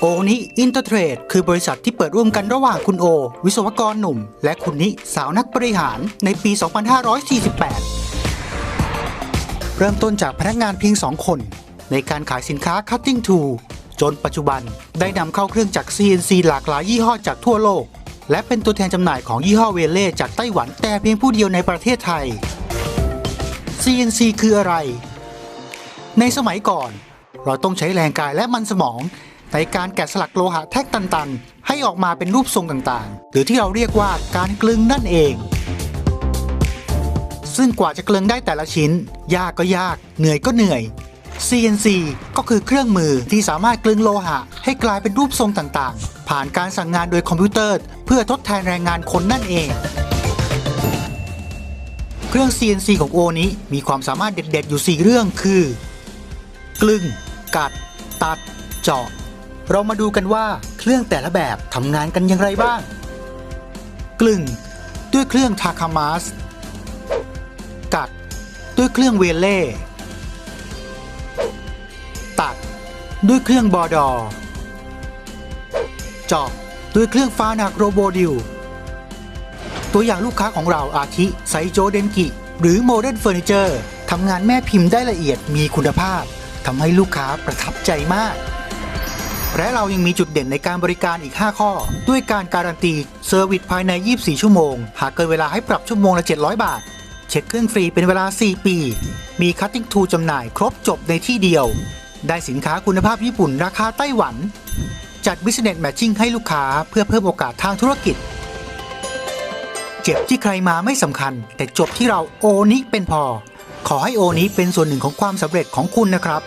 โอนิอินเตอร์เทรดคือบริษัทที่เปิดร่วมกันระหว่างคุณโอ วิศวกรหนุ่ม และคุณนิสาวนักบริหารในปี 2548 เริ่มต้นจากพนักงานเพียง 2 คน ในการขายสินค้า Cutting t o o จนปัจจุบันได้นำเข้าเครื่องจักร CNC หลากหลายยี่ห้อจากทั่วโลก และเป็นตัวแทนจำหน่ายของยี่ห้อเวเล่จากไต้หวันแต่เพียงผู้เดียวในประเทศไทย CNC คืออะไร ในสมัยก่อน เราต้องใช้แรงกายและมันสมอง ในการแกะสลักโลหะแท่งตันๆ ให้ออกมาเป็นรูปทรงต่างๆ หรือที่เราเรียกว่าการกลึงนั่นเอง ซึ่งกว่าจะกลึงได้แต่ละชิ้น ยากก็ยาก เหนื่อยก็เหนื่อย CNC ก็คือเครื่องมือที่สามารถกลึงโลหะ ให้กลายเป็นรูปทรงต่างๆ ผ่านการสั่งงานโดยคอมพิวเตอร์ เพื่อทดแทนแรงงานคนนั่นเอง เครื่อง CNC ของโอนี้มีความสามารถเด็ด ๆ อยู่ 4 เรื่องคือ กลึง กัด ตัด เจาะ เรามาดูกันว่าเครื่องแต่ละแบบทำงานกันอย่างไรบ้าง กลึง ด้วยเครื่องทาคามาส กัด ด้วยเครื่องเวเล่ ตัด ด้วยเครื่องบอดอ เจาะ ด้วยเครื่องฟ้านักโรโบดิว ตัวอย่างลูกค้าของเราอาทิไซโจเดนกิ หรือโมเดิร์นเฟอร์นิเจอร์ทำงานแม่พิมพ์ได้ละเอียดมีคุณภาพ ทำให้ลูกค้าประทับใจมาก และเรายังมีจุดเด่นในการบริการอีก 5 ข้อ ด้วยการการันตีเซอร์วิสภายใน 24 ชั่วโมง หากเกินเวลาให้ปรับชั่วโมงละ 700 บาท เช็คเครื่องฟรีเป็นเวลา 4 ปี มีคัตติ้งทูจำหน่ายครบจบในที่เดียว ได้สินค้าคุณภาพญี่ปุ่นราคาไต้หวัน จัด Business Matching ให้ลูกค้าเพื่อเพิ่มโอกาสทางธุรกิจเจ็บที่ใครมาไม่สำคัญ แต่จบที่เราโอนี้เป็นพอ ขอให้โอนี้เป็นส่วนหนึ่งของความสำเร็จของคุณนะครับ